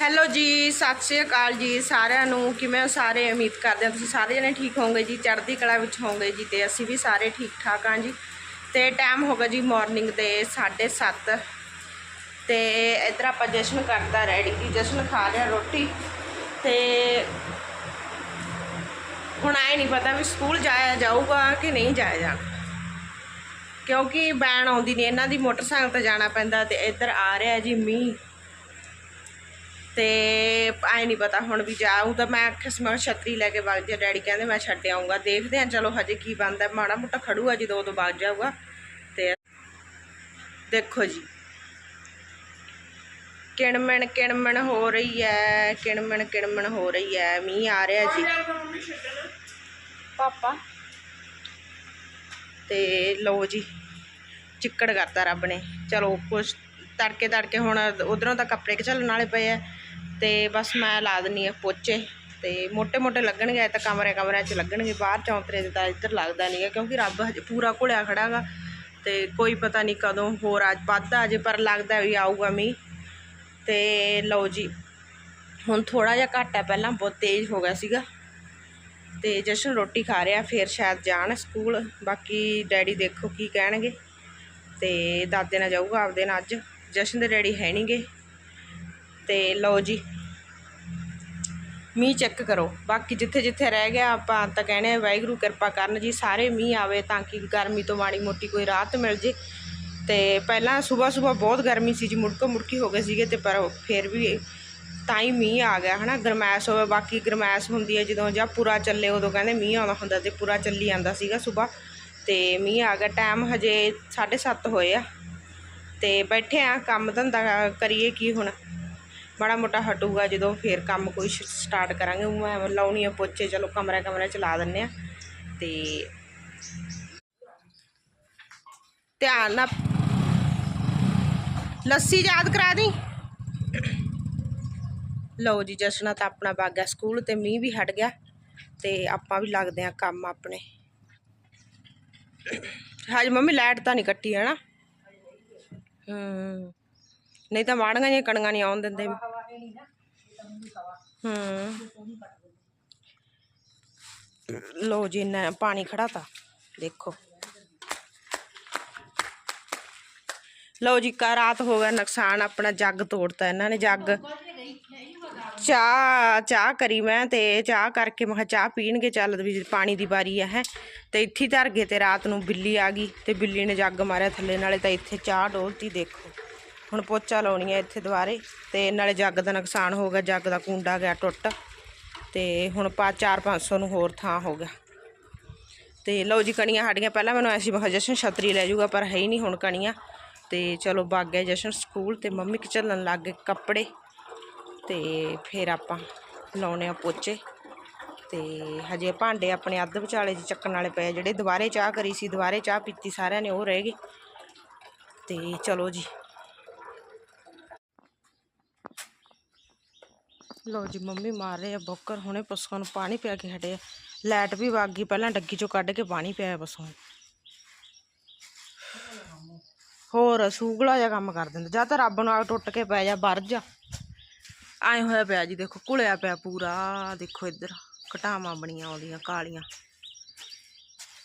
Hello ਜੀ, ਸਤਿ ਸ਼੍ਰੀ ਅਕਾਲ ਜੀ ਸਾਰਿਆਂ ਨੂੰ। ਕਿਵੇਂ ਹੋ ਸਾਰੇ? ਉਮੀਦ ਕਰਦੇ ਹਾਂ ਤੁਸੀਂ ਸਾਰੇ ਜਣੇ ਠੀਕ ਹੋਵੋਗੇ ਜੀ, ਚੜ੍ਹਦੀ ਕਲਾ ਵਿੱਚ ਹੋਵੋਗੇ ਜੀ ਤੇ ਅਸੀਂ ਵੀ ਸਾਰੇ ਠੀਕ ਠਾਕ ਹਾਂ ਜੀ। ਤੇ ਟਾਈਮ ਹੋ ਗਿਆ ਜੀ ਮਾਰਨਿੰਗ ਦੇ 7:30 ਤੇ ਇੱਧਰ ਆਪਾਂ ਜਸ਼ਨ ਕਰਦਾ ਰੈਡੀ ਜੀ ਜਸ਼ਨ ਖਾ ਰਿਹਾ ਰੋਟੀ। ਤੇ ਹੁਣ ਆਏ ਨਹੀਂ ਪਤਾ ਵੀ ਸਕੂਲ ਜਾਇਆ ਜਾਊਗਾ ਕਿ ਨਹੀਂ ਜਾਇਆ ਜਾਣਾ। ਕਿਉਂਕਿ ਬੈਨ ਆਉਂਦੀ ਨਹੀਂ ਇਹਨਾਂ ਦੀ ਮੋਟਰਸਾਈਕਲ ਤੇ ਜਾਣਾ ਪੈਂਦਾ ਤੇ ਇੱਧਰ ਆ ਰਿਹਾ ਜੀ ਮੀਂਹ। ਤੇ ਆਏ ਨਹੀਂ ਪਤਾ ਹੁਣ ਵੀ ਜਾਊਂ ਤਾਂ ਮੈਂ ਆਖਿਆ ਸੀ ਮੈਂ ਛਤਰੀ ਲੈ ਕੇ ਵਗ ਜਾ ਡੈਡੀ ਕਹਿੰਦੇ ਮੈਂ ਛੱਡ ਆਊਂਗਾ ਦੇਖਦੇ ਹਾਂ ਚਲੋ ਹਜੇ ਕੀ ਬਣਦਾ ਮਾੜਾ ਮੋਟਾ ਖੜੂਗਾ ਜਦੋਂ ਉਦੋਂ ਵਗ ਜਾਊਗਾ। ਤੇ ਦੇਖੋ ਜੀ ਕਿਣਮਣ ਕਿਣਮਣ ਹੋ ਰਹੀ ਹੈ ਕਿਣਮਣ ਕਿਣਮਣ ਹੋ ਰਹੀ ਹੈ ਮੀਂਹ ਆ ਰਿਹਾ ਜੀ। ਪਾਪਾ। ਤੇ ਲਓ ਜੀ ਚਿੱਕੜ ਕਰਤਾ ਰੱਬ ਨੇ। ਚਲੋ ਕੁਛ ਤੜਕੇ ਤੜਕੇ ਹੁਣ ਉਧਰੋਂ ਤਾਂ ਕੱਪੜੇ ਚੱਲਣ ਵਾਲੇ ਪਏ ਆ ਤੇ ਬਸ ਮੈਂ ਲਾ ਦਿੰਨੀ ਆ ਪੋਚੇ ਤੇ ਮੋٹے-ਮੋٹے ਲੱਗਣਗੇ ਤਾਂ ਕਮਰੇ ਕਮਰਿਆਂ 'ਚ ਲੱਗਣਗੇ, ਬਾਹਰ ਚੌਂਤਰੇ ਦੇ ਤਾਂ ਇੱਧਰ ਲੱਗਦਾ ਨਹੀਂਗਾ ਕਿਉਂਕਿ ਰੱਬ ਹਜੇ ਪੂਰਾ ਘੁਲਿਆ ਖੜਾਗਾ ਤੇ ਕੋਈ ਪਤਾ ਨਹੀਂ ਕਦੋਂ ਹੋਰ ਅੱਜ ਵੱਧਦਾ ਅਜੇ ਪਰ ਲੱਗਦਾ ਵੀ ਆਊਗਾ ਮੀ ਤੇ ਲਓ ਜੀ, ਹੁਣ ਥੋੜਾ ਜਿਹਾ ਘੱਟ ਹੈ ਪਹਿਲਾਂ ਬਹੁਤ ਤੇਜ਼ ਹੋ ਗਿਆ ਸੀਗਾ। ਤੇ ਜਸ਼ਨ ਰੋਟੀ ਖਾ ਰਿਹਾ, ਫੇਰ ਸ਼ਾਇਦ ਜਾਣ ਸਕੂਲ, ਬਾਕੀ ਡੈਡੀ ਦੇਖੋ ਕੀ ਕਹਿਣਗੇ। ਤੇ ਦਾਦੇ ਨਾਲ ਜਾਊਗਾ ਆਪਦੇ ਨਾਲ ਅੱਜ, ਜਸ਼ਨ ਦੇ ਡੈਡੀ ਹੈ ਨਹੀਂਗੇ ਤੇ ਲਓ ਜੀ ਮੀਂਹ ਚੈੱਕ ਕਰੋ। ਬਾਕੀ ਜਿੱਥੇ ਜਿੱਥੇ ਰਹਿ ਗਿਆ, ਆਪਾਂ ਤਾਂ ਕਹਿੰਦੇ ਆ ਵਾਹਿਗੁਰੂ ਕਿਰਪਾ ਕਰਨ ਜੀ, ਸਾਰੇ ਮੀਂਹ ਆਵੇ ਤਾਂ ਕਿ ਗਰਮੀ ਤੋਂ ਮਾੜੀ ਮੋਟੀ ਕੋਈ ਰਾਹਤ ਮਿਲ ਜੇ। ਤੇ ਪਹਿਲਾਂ ਸਵੇਰ ਸਵੇਰ ਬਹੁਤ ਗਰਮੀ ਸੀ ਜੀ, ਮੁੜਕੋ ਮੁੜਕੀ ਹੋ ਗਏ ਸੀਗੇ ਤੇ ਪਰ ਫਿਰ ਵੀ ਤਾਂ ਹੀ ਮੀਂਹ ਆ ਗਿਆ, ਹਨਾ? ਗਰਮੈਸ਼ ਹੋਵੇ, ਬਾਕੀ ਗਰਮੈਸ਼ ਹੁੰਦੀ ਹੈ ਜਦੋਂ ਜਾਂ ਪੂਰਾ ਚੱਲੇ, ਉਦੋਂ ਕਹਿੰਦੇ ਮੀਂਹ ਆਉਂਦਾ ਹੁੰਦਾ ਤੇ ਪੂਰਾ ਚੱਲੀ ਜਾਂਦਾ ਸੀਗਾ ਸਵੇਰ ਤੇ ਮੀਂਹ ਆ ਗਿਆ ਟਾਈਮ ਹਜੇ 7:30 ਹੋਏ ਆ। ਤੇ ਬੈਠੇ ਆ ਕੰਮ ਧੰਦਾ ਕਰੀਏ ਕੀ ਹੁਣ? ਬੜਾ ਮੋਟਾ ਹਟੂਗਾ ਜਦੋਂ ਫੇਰ ਕੰਮ ਕੋਈ ਸਟਾਰਟ ਕਰਾਂਗੇ। ਉਹ ਮੈਂ ਲਾਉਣੀ ਆ ਪੋਚੇ, ਚਲੋ ਕਮਰਾ ਕਮਰਾ ਚ ਲਾ ਦਿੰਨੇ ਆ। ਤੇ ਧਿਆਨ ਨਾਲ ਲੱਸੀ ਯਾਦ ਕਰਾ ਦੀ? ਲਓ ਜੀ, ਜਸ਼ਨਾ ਤਾਂ ਆਪਣਾ ਵਗ ਗਿਆ ਸਕੂਲ ਤੇ ਮੀਂਹ ਵੀ ਹਟ ਗਿਆ ਤੇ ਆਪਾਂ ਵੀ ਲੱਗਦੇ ਆ ਕੰਮ ਆਪਣੇ। ਹਾਂਜੀ ਮੰਮੀ ਲਾਈਟ ਤਾਂ ਨਹੀਂ ਕੱਟੀ, ਹੈ ਨਾ? ਹੂੰ। ਨਹੀਂ ਤਾਂ ਮਾੜੀਆਂ ਜਿਹੀਆਂ ਕਣੀਆਂ ਨਹੀਂ ਆਉਣ ਦਿੰਦੇ। ਹੂੰ। ਲੋ ਜੀ ਨਾ ਪਾਣੀ ਖੜਾ ਤਾ ਦੇਖੋ। ਲਓ ਜੀ ਕਾ ਰਾਤ ਹੋ ਗਿਆ ਨੁਕਸਾਨ ਆਪਣਾ ਜੱਗ ਤੋੜਤਾ ਇਹਨਾਂ ਨੇ ਜੱਗ। ਚਾਹ ਚਾਹ ਕਰੀ ਮੈਂ ਤੇ ਚਾਹ ਕਰਕੇ ਮੈਂ ਚਾਹ ਪੀਣਗੇ ਚੱਲ ਵੀ ਪਾਣੀ ਦੀ ਵਾਰੀ ਹੈ। ਤੇ ਇੱਥੇ ਧਰ ਗਏ ਤੇ ਰਾਤ ਨੂੰ ਬਿੱਲੀ ਆ ਗਈ ਤੇ ਬਿੱਲੀ ਨੇ ਜੱਗ ਮਾਰਿਆ ਥੱਲੇ ਨਾਲੇ ਤਾਂ ਇੱਥੇ ਚਾਹ ਡੋਲਤੀ ਦੇਖੋ। ਹੁਣ ਪੋਚਾ ਲਾਉਣੀ ਹੈ ਇੱਥੇ ਦੁਬਾਰੇ ਤੇ ਨਾਲੇ ਜੱਗ ਦਾ ਨੁਕਸਾਨ ਹੋ ਗਿਆ, ਜੱਗ ਦਾ ਕੁੰਡਾ ਗਿਆ ਟੁੱਟ ਤੇ ਹੁਣ ਪਾ 4-500 ਨੂੰ ਹੋਰ ਥਾਂ ਹੋ ਗਿਆ। ਤੇ ਲਓ ਜੀ ਕਣੀਆਂ ਸਾਡੀਆਂ, ਪਹਿਲਾਂ ਮੈਨੂੰ ਐਸੀ ਮੈਂ ਜਸ਼ਨ ਛਤਰੀ ਲੈ ਜਾਊਗਾ, ਪਰ ਹੈ ਹੀ ਨਹੀਂ ਹੁਣ ਕਣੀਆਂ। ਤੇ ਚਲੋ ਵਗ ਗਏ ਜਸ਼ਨ ਸਕੂਲ ਤੇ ਮੰਮੀ ਕਿ ਚੱਲਣ ਲੱਗ ਗਏ ਕੱਪੜੇ। ਤੇ ਫਿਰ ਆਪਾਂ ਲਾਉਣੇ ਆ ਪੋਚੇ। ਤੇ ਹਜੇ ਭਾਂਡੇ ਆਪਣੇ ਅੱਧ ਵਿਚਾਲੇ 'ਚ ਚੱਕਣ ਵਾਲੇ ਪਏ ਜਿਹੜੇ ਦੁਬਾਰੇ ਚਾਹ ਕਰੀ ਸੀ, ਦੁਬਾਰੇ ਚਾਹ ਪੀਤੀ ਸਾਰਿਆਂ ਨੇ, ਉਹ ਰਹਿ ਗਏ। ਤੇ ਚਲੋ ਜੀ ਲੋ ਜੀ, ਮੰਮੀ ਮਾਰ ਰਹੇ ਆ ਬੋਕਰ। ਹੁਣੇ ਪਸ਼ੂਆਂ ਨੂੰ ਪਾਣੀ ਪਿਆ ਕੇ ਹਟੇ ਆ। ਲਾਈਟ ਵੀ ਵਗ ਗਈ, ਪਹਿਲਾਂ ਡੱਗੀ ਚੋਂ ਕੱਢ ਕੇ ਪਾਣੀ ਪਿਆ ਪਸ਼ੂਆਂ ਨੂੰ ਹੋਰ, ਸੂਗਲਾ ਜਿਹਾ ਕੰਮ ਕਰ ਦਿੰਦਾ। ਜਾਂ ਤਾਂ ਰੱਬ ਨਾਲ ਟੁੱਟ ਕੇ ਪੈ ਜਾ, ਬਰ ਜਾ। ਆਏ ਹੋਇਆ ਪਿਆ ਜੀ, ਦੇਖੋ, ਘੁਲਿਆ ਪਿਆ ਪੂਰਾ। ਦੇਖੋ ਇੱਧਰ, ਘਟਾਵਾਂ ਬਣੀਆਂ ਆਉਂਦੀਆਂ ਕਾਲੀਆਂ।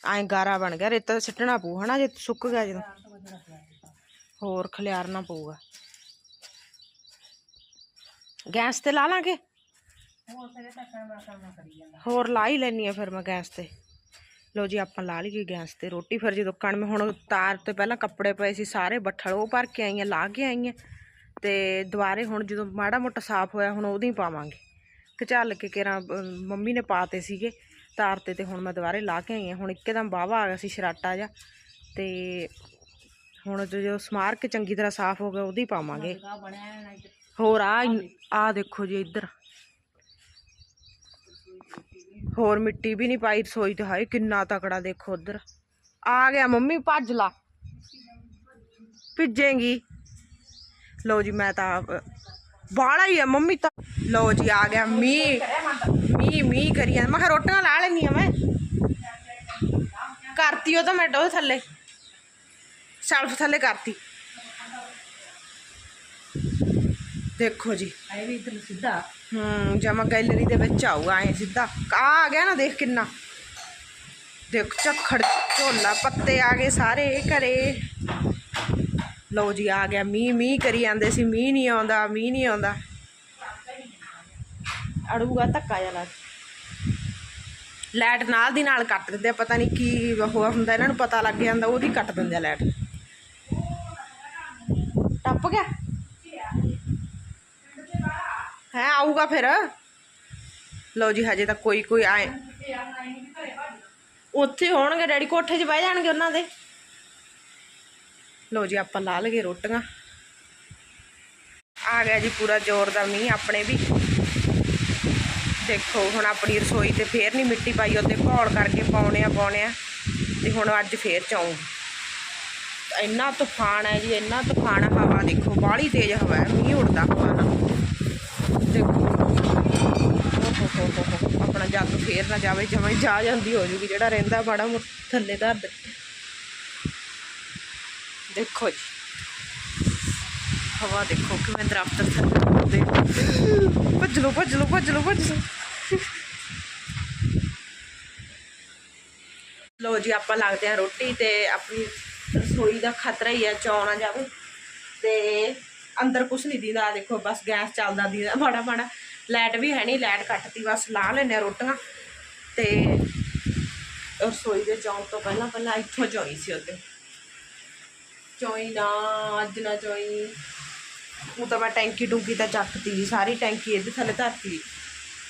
ਐਂ ਗਾਰਾ ਬਣ ਗਿਆ, ਰੇਤਾ ਸਿੱਟਣਾ ਪਊ, ਹਨਾ, ਜੇ ਸੁੱਕ ਗਿਆ ਜਦੋਂ। ਹੋਰ, ਖਲਿਆਰਨਾ ਪਊਗਾ। ਗੈਸ ਤੇ ਲਾ ਲਾਂਗੇ? ਹੋਰ ਲਾ ਹੀ ਲੈਣੀ ਆ ਫਿਰ ਮੈਂ ਗੈਸ ਤੇ। ਲੋ ਜੀ ਆਪਾਂ ਲਾ ਲਈਏ ਗੈਸ ਤੇ ਰੋਟੀ। ਫਿਰ ਜਦੋਂ ਕਣ ਮੈਂ ਹੁਣ ਤਾਰ ਤੇ ਪਹਿਲਾਂ ਕੱਪੜੇ ਪਏ ਸੀ ਸਾਰੇ ਬੱਠਲ ਉਹ ਭਰ ਕੇ ਆਈਆਂ ਲਾ ਕੇ ਆਈਆਂ। ਤੇ ਦੁਬਾਰੇ ਹੁਣ ਜਦੋਂ ਮਾੜਾ ਮੋਟਾ ਸਾਫ਼ ਹੋਇਆ ਹੁਣ ਉਹਦੀ ਪਾਵਾਂਗੇ। ਕਿ ਚੱਲ ਕੇ ਕਿਰਾਂ ਮੰਮੀ ਨੇ ਪਾਤੇ ਸੀਗੇ ਤਾਰ ਤੇ ਤੇ ਹੁਣ ਮੈਂ ਦੁਬਾਰੇ ਲਾ ਕੇ ਆਈ ਹਾਂ ਹੁਣ ਇੱਕਦਮ ਬਾਵਾ ਆ ਗਿਆ ਸੀ ਸ਼ਰਾਟਾ ਜਿਹਾ। ਤੇ ਹੁਣ ਜਦੋਂ ਸਮਾਰ ਕੇ ਚੰਗੀ ਤਰ੍ਹਾਂ ਸਾਫ਼ ਹੋ ਗਿਆ ਉਹਦੀ ਪਾਵਾਂਗੇ। ਹੋਰ ਆ ਆ ਦੇਖੋ ਜੀ ਇੱਧਰ। ਹੋਰ ਮਿੱਟੀ ਵੀ ਨਹੀਂ ਪਾਈ ਰਸੋਈ ਤੇ, ਹਾਏ ਕਿੰਨਾ ਤਕੜਾ ਦੇਖੋ ਉਧਰ। ਆ ਗਿਆ ਮੰਮੀ, ਭੱਜ ਲਾ। ਭਿੱਜੇਗੀ। ਲਓ ਜੀ ਮੈਂ ਤਾਂ ਬਾਹਲਾ ਹੀ ਆ ਮੰਮੀ ਤਾਂ। ਲਓ ਜੀ ਆ ਗਿਆ ਮੀਂਹ। ਮੀਂਹ ਮੀਂਹ ਕਰੀ ਜਾਂਦਾ। ਮੈਂ ਕਿਹਾ ਰੋਟੀਆਂ ਲਾ ਲੈਣੀ ਆ ਮੈਂ। ਕਰਤੀ ਉਹ ਤਾਂ ਮੈਂ ਡੋ ਥੱਲੇ। ਸ਼ੈਲਫ ਥੱਲੇ ਕਰਤੀ। ਦੇਖੋ ਜੀ। ਆਏ ਵੀ ਇਧਰ ਸਿੱਧਾ। ਹੂੰ ਜਮਾ ਗੈਲਰੀ ਦੇ ਵਿੱਚ ਆਊਗਾ ਐ ਸਿੱਧਾ। ਆ ਆ ਗਿਆ ਨਾ ਦੇਖ ਕਿੰਨਾ। ਦੇਖ ਝੱਖੜ ਝੋਲਾ ਪੱਤੇ ਆ ਗਏ ਸਾਰੇ ਘਰੇ। ਲਓ ਜੀ ਆ ਗਿਆ। ਮੀਂਹ ਮੀਂਹ ਕਰੀ ਜਾਂਦੇ ਸੀ। ਮੀਂਹ ਨਹੀਂ ਆਉਂਦਾ ਮੀਂਹ ਨਹੀਂ ਆਉਂਦਾ। ਅੜੂਗਾ ਧੱਕਾ ਜਿਹਾ ਲੱਗ ਲਾਈਟ ਨਾਲ ਦੀ ਨਾਲ ਕੱਟ ਦਿੰਦੇ ਆ ਪਤਾ ਨਹੀਂ ਕੀ ਹੋਇਆ ਹੁੰਦਾ ਇਹਨਾਂ ਨੂੰ ਪਤਾ ਲੱਗ ਜਾਂਦਾ ਉਹਦੀ ਕੱਟ ਦਿੰਦੇ ਆ ਲਾਈਟ। ਟੱਪ ਗਿਆ? ਹੈ ਆਊਗਾ ਫਿਰ। ਲਓ ਜੀ ਹਜੇ ਤਾਂ ਕੋਈ ਕੋਈ ਆਏ। ਉੱਥੇ ਹੋਣਗੇ ਡੈਡੀ ਕੋਠੇ 'ਚ ਬਹਿ ਜਾਣਗੇ ਉਹਨਾਂ ਦੇ। ਲਓ ਜੀ ਆਪਾਂ ਲਾ ਲਗੇ ਰੋਟੀਆਂ। ਆ ਗਿਆ ਜੀ ਪੂਰਾ ਜ਼ੋਰ ਦਾ ਮੀਂਹ ਆਪਣੇ ਵੀ। ਦੇਖੋ ਹੁਣ ਆਪਣੀ ਰਸੋਈ ਤੇ ਫੇਰ ਨਹੀਂ ਮਿੱਟੀ ਪਾਈ ਉੱਤੇ ਘੋਲ ਕਰਕੇ ਪਾਉਣੇ ਆ ਪਾਉਣੇ ਆ। ਤੇ ਹੁਣ ਅੱਜ ਫੇਰ ਚਾਉਂ। ਇੰਨਾ ਤੂਫਾਨ ਹੈ ਜੀ ਇੰਨਾ ਤੂਫਾਨ ਆ, ਹਵਾ ਦੇਖੋ ਬਾਹਲੀ ਤੇਜ਼ ਹਵਾ ਹੈ ਮੀਂਹ ਉੜਦਾ ਹਵਾ ਨਾਲ। ਆਪਣਾ ਜੱਗ ਫੇਰ ਨਾ ਜਾਵੇ, ਜਮਾਂ ਜਾ ਜਾਂਦੀ ਹੋ ਜੂਗੀ, ਜਿਹੜਾ ਰਹਿੰਦਾ ਬੜਾ ਥੱਲੇ ਧਰ ਦੇ। ਦੇਖੋ ਜੀ। ਹਵਾ ਦੇਖੋ ਕਿਵੇਂ ਦਰਖਤ ਥੱਲੇ ਭੱਜ ਲਓ ਭੱਜ ਲਓ ਭੱਜ ਲਓ ਭੱਜ ਲਓ ਲੋ ਜੀ, ਆਪਾਂ ਲੱਗਦੇ ਆ ਰੋਟੀ ਤੇ ਆਪਣੀ ਰਸੋਈ ਦਾ ਖਤਰਾ ਹੀ ਆ ਚੌਂ ਨਾ ਜਾਵੇ। ਤੇ ਅੰਦਰ ਕੁਛ ਨਹੀਂ ਦੀਦਾ, ਦੇਖੋ ਬਸ ਗੈਸ ਚੱਲਦਾ ਦੀਦਾ। ਮਾੜਾ ਮਾੜਾ ਲਾਈਟ ਵੀ ਹੈ ਨਹੀਂ ਲਾਈਟ ਕੱਟਤੀ, ਬਸ ਲਾ ਲੈਨੇ ਆ ਰੋਟੀਆਂ। ਤੇ ਰਸੋਈ ਦੇ ਚੌਂ ਤੋਂ ਪਹਿਲਾਂ ਪਹਿਲਾਂ ਇੱਥੋਂ ਚੋਈ ਸੀ ਉਹਦੇ ਚੋਈ ਨਾ, ਅੱਜ ਨਾ ਚੋਈ ਉਹ ਤਾਂ ਮੈਂ ਟੈਂਕੀ ਟੂਕੀ ਤਾਂ ਚੱਕਤੀ ਜੀ ਸਾਰੀ ਟੈਂਕੀ ਇਹਦੇ ਥੱਲੇ ਧਰਤੀ।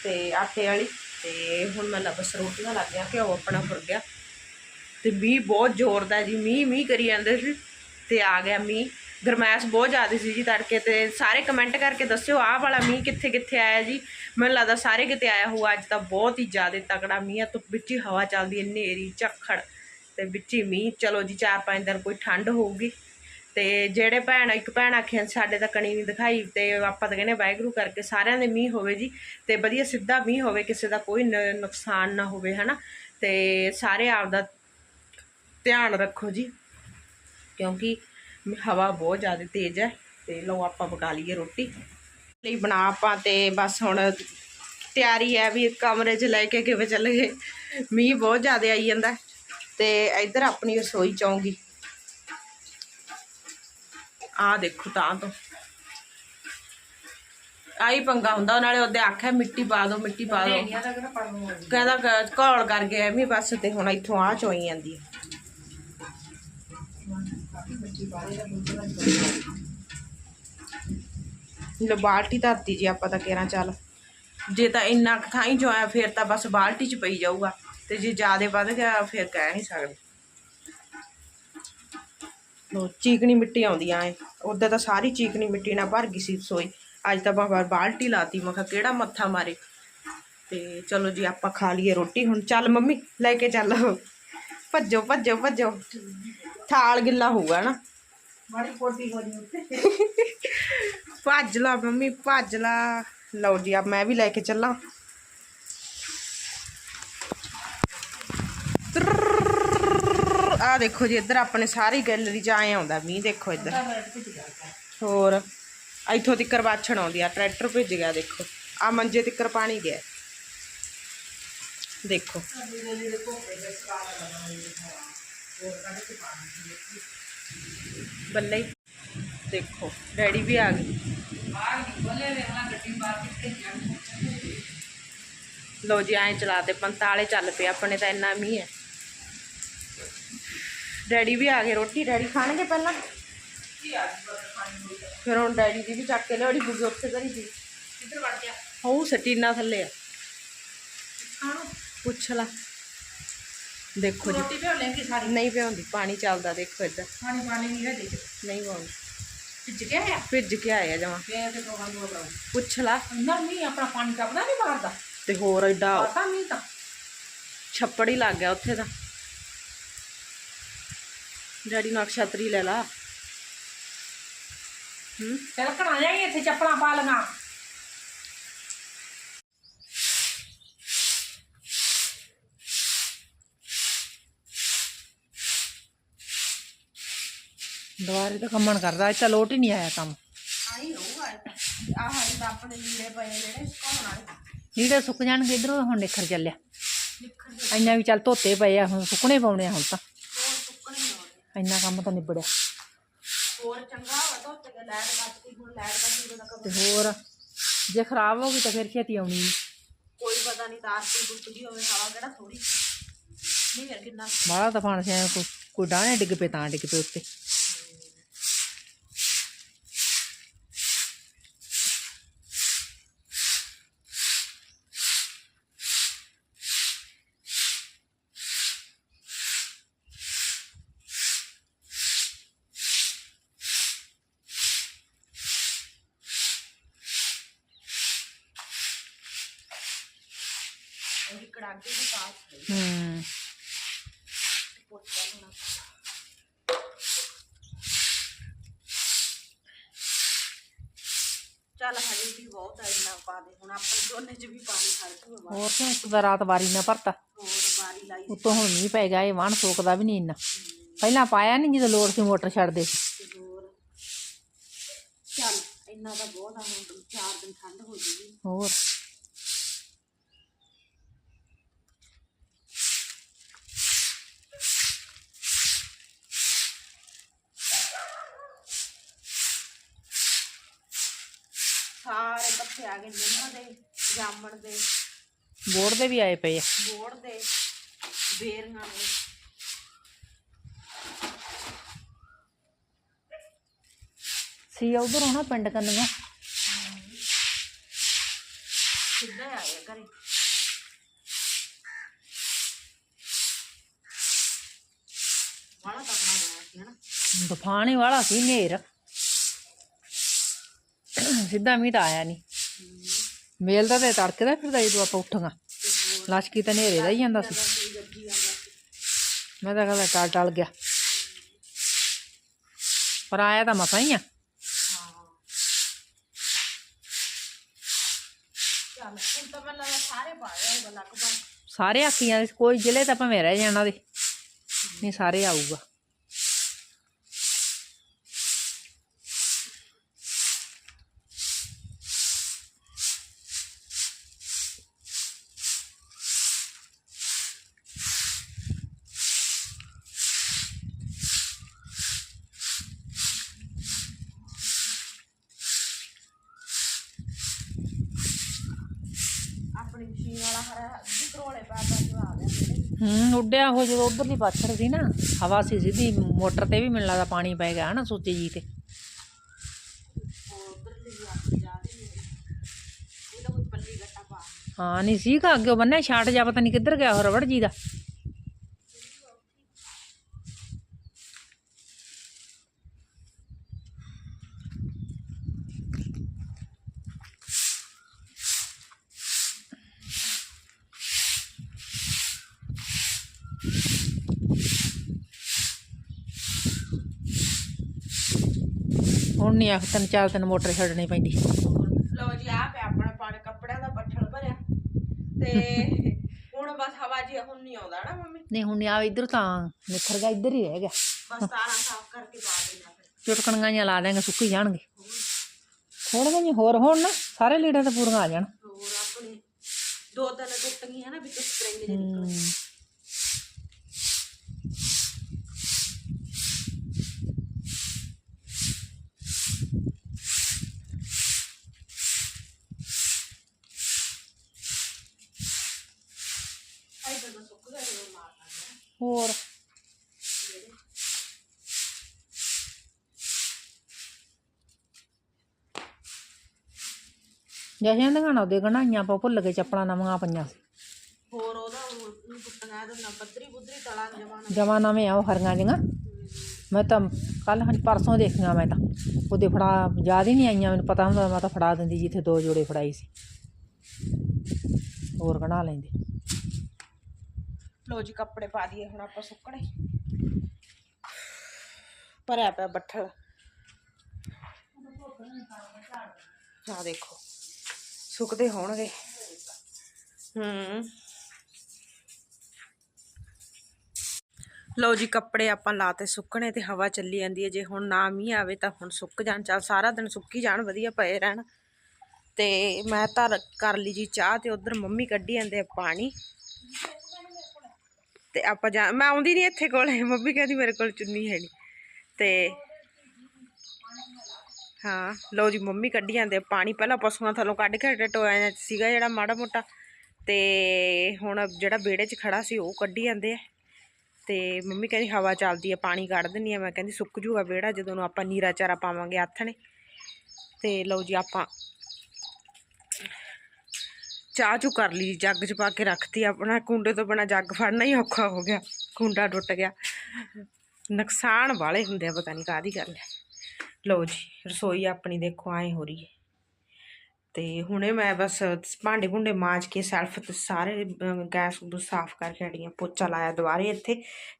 ਤੇ ਆਟੇ ਵਾਲੀ। ਤੇ ਹੁਣ ਮੈਂ ਲਾ ਰੋਟੀਆਂ ਲੱਗ ਗਿਆ ਘਿਓ ਆਪਣਾ ਫੁਰ ਗਿਆ। ਤੇ ਮੀਂਹ ਬਹੁਤ ਜ਼ੋਰ ਦਾ ਜੀ, ਮੀਂਹ ਮੀਂਹ ਕਰੀ ਜਾਂਦੇ ਸੀ। ਤੇ ਆ ਗਿਆ ਮੀਂਹ। ਗਰਮੈਸ਼ ਬਹੁਤ ਜ਼ਿਆਦਾ ਸੀ ਜੀ ਤੜਕੇ ਤੇ। ਸਾਰੇ ਕਮੈਂਟ ਕਰਕੇ ਦੱਸਿਓ, ਆਹ ਵਾਲਾ ਮੀਂਹ ਕਿੱਥੇ ਕਿੱਥੇ ਆਇਆ ਜੀ? ਮੈਨੂੰ ਲੱਗਦਾ ਸਾਰੇ ਕਿਤੇ ਆਇਆ ਹੋਊਗਾ ਅੱਜ ਤਾਂ ਬਹੁਤ ਹੀ ਜ਼ਿਆਦਾ ਤਕੜਾ ਮੀਂਹ ਆ ਤੋਂ ਵਿੱਚ ਹੀ ਹਵਾ ਚੱਲਦੀ ਹੈ ਨੇਰੀ ਝੱਖੜ ਤੇ ਵਿੱਚ ਹੀ ਮੀਂਹ। ਚਲੋ ਜੀ, ਚਾਰ ਪੰਜ ਦਿਨ ਕੋਈ ਠੰਡ ਹੋਊਗੀ। ਤੇ ਜਿਹੜੇ ਭੈਣ, ਇੱਕ ਭੈਣ ਆਖਿਆ ਸਾਡੇ ਤਾਂ ਕਣੀ ਨਹੀਂ ਦਿਖਾਈ। ਤੇ ਆਪਾਂ ਤਾਂ ਕਹਿੰਦੇ ਵਾਹਿਗੁਰੂ ਕਰਕੇ ਸਾਰਿਆਂ ਦੇ ਮੀਂਹ ਹੋਵੇ ਜੀ। ਤੇ ਵਧੀਆ ਸਿੱਧਾ ਮੀਂਹ ਹੋਵੇ, ਕਿਸੇ ਦਾ ਕੋਈ ਨ- ਨੁਕਸਾਨ ਨਾ ਹੋਵੇ, ਹਨਾ? ਤੇ ਸਾਰੇ ਆਪ ਦਾ ਧਿਆਨ ਰੱਖੋ ਜੀ। ਕਿਉਂਕਿ ਹਵਾ ਬਹੁਤ ਜ਼ਿਆਦਾ ਤੇਜ਼ ਹੈ ਤੇ ਲਓ ਆਪਾਂ ਪਕਾ ਲਈਏ ਰੋਟੀ। ਲਈ ਬਣਾ ਆਪਾਂ ਤੇ ਬਸ ਹੁਣ ਤਿਆਰੀ ਹੈ ਵੀ ਕਮਰੇ 'ਚ ਲੈ ਕੇ ਕਿਵੇਂ ਚੱਲ ਗਏ ਮੀਂਹ ਬਹੁਤ ਜ਼ਿਆਦਾ ਆਈ ਜਾਂਦਾ ਤੇ ਇੱਧਰ ਆਪਣੀ ਰਸੋਈ ਚ ਆਉਂਗੀ ਆ ਦੇਖੋ ਤਾਂ ਤੋਂ। ਆਈ ਪੰਗਾ ਹੁੰਦਾ ਨਾਲੇ ਉਹਦੇ ਆਖਿਆ ਮਿੱਟੀ ਪਾ ਦਿਓ ਮਿੱਟੀ ਪਾ ਦਾ। ਕਹਿੰਦਾ ਘੋਲ ਕਰ ਗਿਆ ਐਵੇਂ ਬਸ ਤੇ ਹੁਣ ਇੱਥੋਂ ਆ ਚੋਈ ਜਾਂਦੀ ਹੈ। ਲੋ, ਬਾਲਟੀ ਧਰਤੀ ਜੀ ਆਪਾਂ ਤਾਂ ਕੇਰਾਂ ਚੱਲ। ਜੇ ਤਾਂ ਇੰਨਾ ਕੁ ਥਾਂ ਹੀ ਜੋਇਆ, ਫਿਰ ਤਾਂ ਬਸ ਬਾਲਟੀ 'ਚ ਪਈ ਜਾਊਗਾ। ਤੇ ਜੇ ਜ਼ਿਆਦਾ ਵੱਧ ਗਿਆ, ਫਿਰ ਕਹਿ ਨਹੀਂ ਸਕਦੇ। ਲੋ, ਚੀਕਣੀ ਮਿੱਟੀ ਆਉਂਦੀ ਐ। ਉਦੋਂ ਤਾਂ ਸਾਰੀ ਚੀਕਣੀ ਮਿੱਟੀ ਨਾਲ ਭਰ ਗਈ ਸੀ ਰਸੋਈ। ਅੱਜ ਤਾਂ ਬਾਬਾ ਬਾਲਟੀ ਲਾਤੀ, ਮੈਂ ਕਿਹਾ ਕਿਹੜਾ ਮੱਥਾ ਮਾਰੇ। ਤੇ ਚਲੋ ਜੀ, ਆਪਾਂ ਖਾ ਲਈਏ ਰੋਟੀ। ਹੁਣ ਚੱਲ ਮੰਮੀ, ਲੈ ਕੇ ਚੱਲ। ਭੱਜੋ ਭੱਜੋ ਭੱਜੋ। ਥਾਲ ਗਿੱਲਾ ਹੋਊਗਾ ਨਾ। ਮਾੜੀ ਪੋਟੀ ਹੋ ਜੀ ਉੱਤੇ ਭੱਜ ਲਾ ਮੰਮੀ ਭੱਜ ਲਾ। ਲਓ ਜੀ ਆ ਮੈਂ ਵੀ ਲੈ ਕੇ ਚੱਲਾਂ। ਆ ਦੇਖੋ ਜੀ ਇੱਧਰ ਆਪਣੇ ਸਾਰੀ ਗੈਲਰੀ 'ਚ ਆਏ ਆਉਂਦਾ ਮੀਂਹ ਦੇਖੋ ਇੱਧਰ। ਹੋਰ ਇੱਥੋਂ ਤਿੱਕਰ ਬਾਛਣ ਆਉਂਦੀ ਆ ਟਰੈਕਟਰ ਭੇਜ ਗਿਆ ਦੇਖੋ ਆ ਮੰਜੇ ਤਿੱਕਰ ਪਾਣੀ ਗਿਆ ਦੇਖੋ ਬੱਲੇ ਹੀ। ਦੇਖੋ ਡੈਡੀ ਵੀ ਆ ਗਏ ਲੋ ਜੀ ਐਂ ਚਲਾਤੇ ਪੰਤਾਲੇ ਚੱਲ ਪਏ ਆਪਣੇ ਤਾਂ ਇੰਨਾ ਮੀਂਹ ਹੈ ਡੈਡੀ ਵੀ ਆ ਗਏ ਰੋਟੀ ਡੈਡੀ ਖਾਣਗੇ ਪਹਿਲਾਂ ਫਿਰ ਹੁਣ ਡੈਡੀ ਦੀ ਵੀ ਚੱਕ ਕੇ ਲਿਆੜੀ ਬੁੱਗੇ ਉੱਥੇ ਦੇਖੋ ਜੀ। ਰੋਟੀ ਭਿਓ ਲੈਂਗੇ ਸਾਰੀ? ਨਹੀਂ ਪਿਆਉਂਦੀ ਪਾਣੀ ਚੱਲਦਾ ਦੇਖੋ ਇੱਧਰ। ਪਾਣੀ ਪਾਣੀ ਨਹੀਂ ਹੈ ਦੇਖ। ਨਹੀਂ ਪਾਉਂਦੀ ਭਿੱਜ ਗਿਆ ਆ ਭਿੱਜ ਕੇ ਆਇਆ ਜਮਾ। ਫੇਰ ਤੇ ਕੋਹਾਂ ਨੂੰ ਬਰਾਉ ਪੁੱਛ ਲਾ। ਅੰਦਰ ਨਹੀਂ ਆਪਣਾ ਪਾਣੀ ਕੱਪਦਾ ਨਹੀਂ ਬਾਹਰ ਦਾ। ਤੇ ਹੋਰ ਐਡਾ ਪਤਾ ਨਹੀਂ ਤਾਂ। ਛੱਪੜ ਹੀ ਲੱਗ ਗਿਆ ਉੱਥੇ ਤਾਂ। ਡੈਡੀ ਨੂੰ ਛਤਰੀ ਲੈ ਲਾ। ਹੂੰ? ਚੱਲ ਕਣਾ ਜਾਈ ਇੱਥੇ ਚੱਪਲਾਂ ਪਾ ਲਗਾ ਦੁਬਾਰੇ ਤਾਂ ਕੰਮਣ ਕਰਦਾ ਅੱਜ ਤਾਂ ਲੋਟ ਹੀ ਨਹੀਂ ਆਇਆ ਕੰਮ ਆਈ ਰਹੂਗਾ ਆਹ ਹਾਈ ਤਾਂ ਆਪਣੇ ਲੀੜੇ ਪਏ ਜਿਹੜੇ ਸੁਕਾਉਣ ਵਾਲੇ ਲੀੜੇ ਸੁੱਕ ਜਾਣਗੇ ਇਧਰੋਂ ਹੁਣ ਨਿਖਰ ਚੱਲਿਆ ਨਿੱਖਰ ਦੇ ਇੰਨਾ ਵੀ ਚੱਲ ਧੋਤੇ ਪਏ ਆ ਹੁਣ ਸੁੱਕਣੇ ਪਾਉਣੇ ਆ ਹੁਣ ਤਾਂ ਹੋਰ ਸੁੱਕਣੇ ਹੀ ਆਉਣੇ ਇੰਨਾ ਕੰਮ ਤਾਂ ਨਿਬੜਿਆ ਹੋਰ ਚੰਗਾ ਹੋਇਆ ਤਾਂ ਉੱਤੇ ਕੇ ਲੈਟ ਬੱਚ ਗਈ ਹੁਣ ਲੈਟ ਦਾ ਕੀ ਪਤਾ ਤੇ ਕਦੋਂ ਹੋਰ ਜੇ ਖਰਾਬ ਹੋ ਗਈ ਤਾਂ ਫਿਰ ਛੇਤੀ ਆਉਣੀ ਨੀ ਕੋਈ ਪਤਾ ਨਹੀਂ ਤਾਰ ਤੀ ਟੁੱਟ ਗਈ ਹੋਵੇ ਹਵਾ ਕਿਹੜਾ ਥੋੜੀ ਨਹੀਂ ਯਾਰ ਕਿੰਨਾ ਬਾਹਲਾ ਤਾਂ ਪਾਣ ਸਿਆ ਕੋਈ ਕੋਈ ਡਾਣੇ ਡਿੱਗ ਪਏ ਤਾਂ ਡਿੱਗ ਪਏ ਉੱਤੇ ਉਹਦੀ ਕੜਾਕੇ ਦੀ ਪਾਸ ਹੈ ਹੂੰ ਪੋਚਾ ਹੋਣਾ ਚੱਲ ਹਜੇ ਵੀ ਬਹੁਤ ਹੈ ਇੰਨਾ ਪਾ ਦੇ ਹੁਣ ਆਪਣੇ ਦੋਨੇ ਚ ਵੀ ਪਾਣੀ ਖੜ ਜੂਗਾ ਹੋਰ ਕਿ ਇੱਕ ਤਾਂ ਰਾਤ ਵਾਰੀ ਨਾ ਭਰਤਾ ਹੋਰ ਬਾਰੀ ਲਾਈ ਉੱਤੋਂ ਹੁਣ ਮੀਂਹ ਪੈ ਗਿਆ ਇਹ ਵਾਣ ਸੋਕਦਾ ਵੀ ਨਹੀਂ ਇੰਨਾ ਪਹਿਲਾਂ ਪਾਇਆ ਨਹੀਂ ਜਦੋਂ ਲੋੜ ਸੀ ਮੋਟਰ ਛੱਡਦੇ ਸੀ ਤੇ ਹੋਰ ਚੱਲ ਇੰਨਾ ਤਾਂ ਬਹੁਤ ਆ ਹੁਣ ਚਾਰ ਦਿਨ ਠੰਡ ਹੋ ਜੂਗੀ ਹੋਰ ਸਾਰੇ ਪੱਤੇ ਆ ਗਏ ਨਿੰਮ ਦੇ ਜਾਮਣ ਦੇ ਬੋਰਡ ਦੇ ਵੀ ਆਏ ਪਏ ਆ। ਬੋੜ ਦੇ ਬੇਰੀਆਂ ਦੇ। ਸੀ ਉਧਰ ਹੋਣਾ ਪਿੰਡ ਕੰਨੀਆਂ। ਸਿੱਧਾ ਆ ਗਿਆ ਘਰੇ? ਵਾਲਾ ਤਕੜਾ ਹੋਇਆ ਸੀ ਹਨਾ? ਵਾਲਾ ਸੀ ਨੇਰ ਸਿੱਧਾ ਮੀਂਹ ਤਾਂ ਆਇਆ ਨਹੀਂ ਮੇਲ ਦਾ ਤੇ ਤੜਕੇ ਦਾ ਫਿਰਦਾ ਜਦੋਂ ਆਪਾਂ ਉੱਠਾਂਗਾ ਲਸ਼ਕੀ ਤਾਂ ਹਨੇਰੇ ਦਾ ਹੀ ਜਾਂਦਾ ਸੀ। ਮੈਂ ਤਾਂ ਕਹਿੰਦਾ ਟਲ ਟਲ ਗਿਆ। ਪਰ ਆਇਆ ਤਾਂ ਮਸਾਂ ਹੀ ਆ। ਸਾਰੇ ਪਾਏ ਹੋਗਾ ਆਖੀਆਂ ਕੋਈ ਜ਼ਿਲ੍ਹੇ ਤਾਂ ਭਾਵੇਂ ਰਹਿ ਜਾਣਾ ਦੇ ਨਹੀਂ, ਸਾਰੇ ਆਊਗਾ ਆਪਣੀ ਮਸ਼ੀਨ ਵਾਲਾ ਹਰਾ ਜਿਕਰੋਲੇ ਪਾ ਪਾ ਕੇ ਆ ਗਿਆ ਮੇਰੇ ਹੂੰ, ਉੱਡਿਆ ਉਹ ਜਦੋਂ ਉਧਰਲੀ ਪਾਛੜ ਸੀ ਨਾ, ਹਵਾ ਸੀ ਸਿੱਧੀ, ਮੋਟਰ ਤੇ ਵੀ ਮੈਨੂੰ ਲੱਗਦਾ ਪਾਣੀ ਪੈ ਗਿਆ ਹਨਾ ਸੁੱਚੇ ਜੀ ਤੇ। ਹਾਂ, ਨਹੀਂ ਸੀਗਾ ਅੱਗੇ ਬੰਨਿਆ, ਛਾਟ ਜਾ ਪਤਾ ਨਹੀਂ ਕਿੱਧਰ ਗਿਆ ਉਹ ਰਵੜ ਜੀ ਦਾ। ਹੁਣ ਨਹੀਂ ਆਖ ਤਿੰਨ ਚਾਰ ਦਿਨ ਮੋਟਰ ਛੱਡਣੀ ਪੈਂਦੀ। ਲਓ ਜੀ ਆ ਪਿਆ ਆਪਣਾ ਪਾਣੀ ਕੱਪੜਿਆਂ ਦਾ ਬੱਠਲ ਭਰਿਆ। ਤੇ ਹੁਣ ਬਸ ਹਵਾ ਜੀ ਹੁਣ ਨਹੀਂ ਆਉਂਦਾ ਨਾ ਮੰਮੀ। ਨਹੀਂ ਹੁਣ ਆ ਇੱਧਰ ਤਾਂ ਨਿਖਰ ਗਿਆ ਇੱਧਰ ਹੀ ਰਹਿ ਗਿਆ। ਬਸ ਤਾਰਾਂ ਸਾਫ਼ ਕਰਕੇ ਪਾ ਦੇਣਾ ਫਿਰ। ਚੁਟਕਣੀਆਂ ਜਿਹੀਆਂ ਲਾ ਦੇਂਗੇ ਸੁੱਕ ਜਾਣਗੇ। ਥੋੜੀਆਂ ਜਿਹੀਆਂ ਹੋਰ ਹੋਣ ਨਾ ਸਾਰੇ ਲੀੜੇ ਤਾਂ ਪੂਰੀਆਂ ਆ ਜਾਣ। ਹੋਰ ਆਪਣੇ ਦੋ ਤਿੰਨ ਟੁੱਟ ਗਈਆਂ ਨਾ ਵਿੱਚ ਸਪਰਿੰਗ ਜਿਹੇ ਨਿਕਲੇ ਹਮ, ਆਈ ਤਾਂ ਸੁੱਕ ਗਏ ਉਹ ਮਾਰ ਆ ਹੋਰ ਜਸ਼ਨ ਦੀਆਂ ਨਾ ਉਹਦੇ ਗਣਾਈਆਂ ਆਪਾਂ ਭੁੱਲ ਕੇ ਚੱਪਲਾਂ ਨਵੀਆਂ ਪਈਆਂ ਸੀ ਹੋਰ ਉਹਦਾ ਉਹ ਟੁੱਟੀਆਂ ਇਹਦਾ ਨਾ ਬੱਦਰੀ ਬੁੱਦਰੀ ਤਲਾ ਜਮਾਨਾ ਜਮਾ ਨਵੇਂ ਆ ਉਹ ਹਰੀਆਂ ਜਿਹੀਆਂ ਮੈਂ ਤਾਂ ਕੱਲ ਹਾਂ ਪਰਸੋਂ ਦੇਖੀਆਂ ਮੈਂ ਤਾਂ ਉਹਦੇ ਫੜਾ ਯਾਦ ਹੀ ਨਹੀਂ ਆਈਆਂ ਮੈਨੂੰ ਪਤਾ ਹੁੰਦਾ ਮੈਂ ਤਾਂ ਫੜਾ ਦਿੰਦੀ ਜਿੱਥੇ ਦੋ ਜੋੜੇ ਫੜਾਈ ਸੀ ਹੋਰ ਗਣਾ ਲੈਂਦੇ ਲੋ ਜੀ, ਕੱਪੜੇ ਪਾ ਦਈਏ ਹੁਣ ਆਪਾਂ ਸੁੱਕਣੇ। ਭਰਿਆ ਪਿਆ ਬੱਠਲ। ਆ ਦੇਖੋ, ਸੁੱਕਦੇ ਹੋਣਗੇ। ਹੂੰ। ਲਓ ਜੀ, ਕੱਪੜੇ ਆਪਾਂ ਲਾਤੇ ਸੁੱਕਣੇ ਤੇ ਹਵਾ ਚੱਲੀ ਜਾਂਦੀ ਹੈ। ਜੇ ਹੁਣ ਨਾ ਮੀਂਹ ਆਵੇ ਤਾਂ ਹੁਣ ਸੁੱਕ ਜਾਣ, ਚੱਲ ਸਾਰਾ ਦਿਨ ਸੁੱਕੀ ਜਾਣ, ਵਧੀਆ ਪਏ ਰਹਿਣ। ਤੇ ਮੈਂ ਤਾਂ ਕਰ ਲਈ ਜੀ ਚਾਹ ਤੇ ਉਧਰ ਮੰਮੀ ਕੱਢੀ ਜਾਂਦੇ ਆ ਪਾਣੀ। ਤੇ ਆਪਾਂ ਜਾ, ਮੈਂ ਆਉਂਦੀ ਨਹੀਂ ਇੱਥੇ ਕੋਲੇ, ਮੰਮੀ ਕਹਿੰਦੀ ਮੇਰੇ ਕੋਲ ਚੁੰਨੀ ਹੈ ਨਹੀਂ ਤੇ ਹਾਂ, ਲਓ ਜੀ, ਮੰਮੀ ਕੱਢੀ ਜਾਂਦੇ ਪਾਣੀ, ਪਹਿਲਾਂ ਪਸ਼ੂਆਂ ਥੱਲੋਂ ਕੱਢ ਕੇ ਹਟੇ ਟੋਇਆ ਸੀਗਾ ਜਿਹੜਾ ਮਾੜਾ ਮੋਟਾ। ਤੇ ਹੁਣ ਜਿਹੜਾ ਵਿਹੜੇ 'ਚ ਖੜਾ ਸੀ, ਉਹ ਕੱਢੀ ਜਾਂਦੇ ਆ। ਤੇ ਮੰਮੀ ਕਹਿੰਦੀ ਹਵਾ ਚੱਲਦੀ ਆ, ਪਾਣੀ ਕੱਢ ਦਿੰਨੀ ਆ। ਮੈਂ ਕਹਿੰਦੀ ਸੁੱਕ ਜੂਗਾ ਵਿਹੜਾ ਜਦੋਂ ਆਪਾਂ ਨੀਰਾ ਚਾਰਾ ਪਾਵਾਂਗੇ ਆਥਣੇ ਤੇ ਲਓ ਜੀ, ਆਪਾਂ ਚਾਹ ਚੂ ਕਰ ਲਈ, ਜੱਗ 'ਚ ਪਾ ਕੇ ਰੱਖਤੀ ਆਪਣਾ, ਕੁੰਡੇ ਤੋਂ ਬਿਨਾ ਜੱਗ ਫੜਨਾ ਹੀ ਔਖਾ ਹੋ ਗਿਆ, ਕੁੰਡਾ ਟੁੱਟ ਗਿਆ। ਨੁਕਸਾਨ ਵਾਲੇ ਹੁੰਦੇ ਆ, ਪਤਾ ਨਹੀਂ ਕਾਹਦੀ ਗੱਲ ਹੈ ਲਓ ਜੀ, ਰਸੋਈ ਆਪਣੀ ਦੇਖੋ, ਐਂ ਹੋ ਰਹੀ ਹੈ। ਤੇ ਹੁਣੇ ਮੈਂ ਬਸ ਭਾਂਡੇ ਭੁੰਡੇ ਮਾਂਜ ਕੇ ਸੈਲਫ ਤੇ ਸਾਰੇ ਗੈਸ ਨੂੰ ਸਾਫ਼ ਕਰਕੇ ਹਟੀਆਂ ਪੋਚਾ ਲਾਇਆ ਦੁਬਾਰੇ ਇੱਥੇ।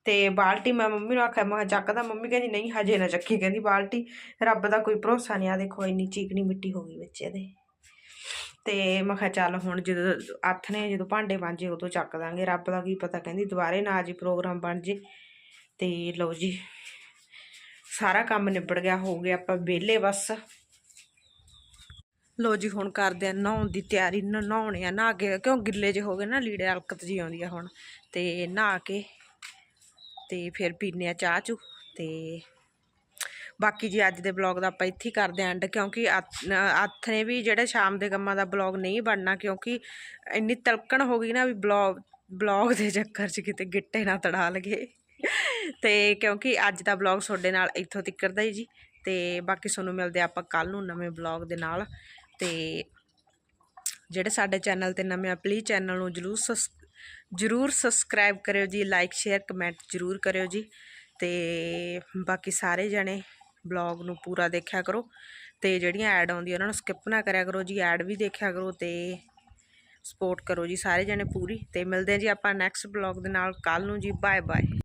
ਤੇ ਬਾਲਟੀ ਮੈਂ ਮੰਮੀ ਨੂੰ ਆਖਿਆ, ਮੈਂ ਕਿਹਾ ਚੱਕਦਾ ਮੰਮੀ ਕਹਿੰਦੀ, ਨਹੀਂ, ਹਜੇ ਨਾ ਚੱਕੀ। ਕਹਿੰਦੀ, ਬਾਲਟੀ, ਰੱਬ ਦਾ ਕੋਈ ਭਰੋਸਾ ਨਹੀਂ ਆ ਦੇਖੋ, ਇੰਨੀ ਚੀਕਣੀ ਮਿੱਟੀ ਹੋ ਗਈ ਵਿੱਚ ਇਹਦੇ। ਤੇ ਮੈਂ ਕਿਹਾ ਚੱਲ ਹੁਣ ਜਦੋਂ ਹੱਥ ਨੇ, ਜਦੋਂ ਭਾਂਡੇ ਮਾਂਜੇ ਉਦੋਂ ਚੱਕ ਦਾਂਗੇ। ਰੱਬ ਦਾ ਕੀ ਪਤਾ, ਕਹਿੰਦੀ ਦੁਬਾਰੇ ਨਾ ਜੀ ਪ੍ਰੋਗਰਾਮ ਬਣ ਜੇ। ਤੇ ਲਓ ਜੀ, ਸਾਰਾ ਕੰਮ ਨਿਬੜ ਗਿਆ, ਹੋ ਗਿਆ ਆਪਾਂ ਵਿਹਲੇ ਬਸ। ਲੋ ਜੀ, ਹੁਣ ਕਰਦੇ ਆ ਨਹਾਉਣ ਦੀ ਤਿਆਰੀ। ਨਹਾਉਣੇ ਆ, ਨਹਾ ਕੇ, ਕਿਉਂ ਗਿੱਲੇ ਜੇ ਹੋ ਗਏ ਨਾ, ਲੀੜੇ ਹਲਕਤ ਜੀ ਆਉਂਦੀ ਆ ਹੁਣ। ਤੇ ਨਹਾ ਕੇ ਤੇ ਫਿਰ ਪੀਨੇ ਆ ਚਾਹ ਚੂ ਤੇ ਬਾਕੀ ਜੀ ਅੱਜ ਦੇ ਬਲੌਗ ਦਾ ਆਪਾਂ ਇੱਥੇ ਹੀ ਕਰਦੇ ਆਂ ਐਂਡ ਕਿਉਂਕਿ ਅੱਥ ਨੇ ਵੀ ਜਿਹੜੇ ਸ਼ਾਮ ਦੇ ਕੰਮਾਂ ਦਾ ਬਲੌਗ ਨਹੀਂ ਬਣਨਾ, ਕਿਉਂਕਿ ਇੰਨੀ ਤਲਕਣ ਹੋ ਗਈ ਨਾ ਵੀ ਬਲੌਗ ਬਲੌਗ ਦੇ ਚੱਕਰ 'ਚ ਕਿਤੇ ਗਿੱਟੇ ਨਾ ਤੜਾ ਲਗੇ। ਤੇ ਕਿਉਂਕਿ ਅੱਜ ਦਾ ਬਲੌਗ ਤੁਹਾਡੇ ਨਾਲ ਇੱਥੋਂ ਤੱਕਰ ਦਾ ਹੀ ਜੀ। ਤੇ ਬਾਕੀ ਤੁਹਾਨੂੰ ਮਿਲਦੇ ਆਪਾਂ ਕੱਲ ਨੂੰ ਨਵੇਂ ਬਲੌਗ ਦੇ ਨਾਲ। ਤੇ ਜਿਹੜੇ ਸਾਡੇ ਚੈਨਲ ਤੇ ਨਵੇਂ ਆ ਪਲੀਜ਼ ਚੈਨਲ ਨੂੰ ਜਰੂਰ ਸਬਸ ਜਰੂਰ ਸਬਸਕ੍ਰਾਈਬ ਕਰਿਓ ਜੀ ਲਾਈਕ ਸ਼ੇਅਰ ਕਮੈਂਟ ਜਰੂਰ ਕਰਿਓ ਜੀ। ਤੇ ਬਾਕੀ ਸਾਰੇ ਜਣੇ ਬਲੌਗ ਨੂੰ ਪੂਰਾ ਦੇਖਿਆ ਕਰੋ ਤੇ ਜਿਹੜੀਆਂ ਐਡ ਆਉਂਦੀਆਂ ਉਹਨਾਂ ਨੂੰ ਸਕਿਪ ਨਾ ਕਰਿਆ ਕਰੋ ਜੀ, ਐਡ ਵੀ ਦੇਖਿਆ ਕਰੋ ਤੇ ਸਪੋਰਟ ਕਰੋ ਜੀ ਸਾਰੇ ਜਣੇ ਪੂਰੀ ਤੇ ਮਿਲਦੇ ਹਾਂ ਜੀ ਆਪਾਂ ਨੈਕਸਟ ਬਲੌਗ ਦੇ ਨਾਲ ਕੱਲ ਨੂੰ ਜੀ ਬਾਏ ਬਾਏ